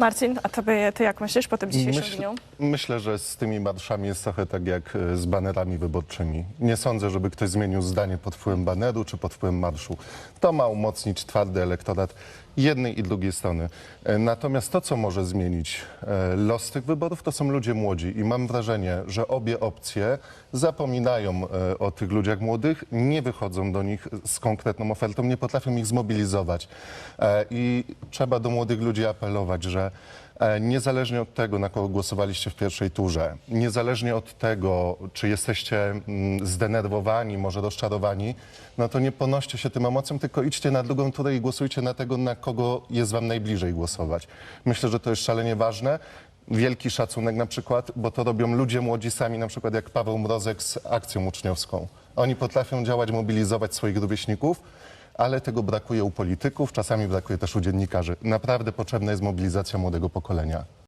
Marcin, a tobie, ty jak myślisz po tym dzisiejszym Myśl- dniu? Myślę, że z tymi marszami jest trochę tak jak e, z banerami wyborczymi. Nie sądzę, żeby ktoś zmienił zdanie pod wpływem baneru czy pod wpływem marszu. To ma umocnić twardy elektorat jednej i drugiej strony. E, Natomiast to, co może zmienić e, los tych wyborów, to są ludzie młodzi. I mam wrażenie, że obie opcje zapominają o tych ludziach młodych, nie wychodzą do nich z konkretną ofertą, nie potrafią ich zmobilizować. I trzeba do młodych ludzi apelować, że E, Niezależnie od tego, na kogo głosowaliście w pierwszej turze, niezależnie od tego, czy jesteście mm, zdenerwowani, może rozczarowani, no to nie ponoście się tym emocjom, tylko idźcie na drugą turę i głosujcie na tego, na kogo jest wam najbliżej głosować. Myślę, że to jest szalenie ważne. Wielki szacunek na przykład, bo to robią ludzie młodzi sami, na przykład jak Paweł Mrozek z akcją uczniowską. Oni potrafią działać, mobilizować swoich rówieśników, ale tego brakuje u polityków, czasami brakuje też u dziennikarzy. Naprawdę potrzebna jest mobilizacja młodego pokolenia.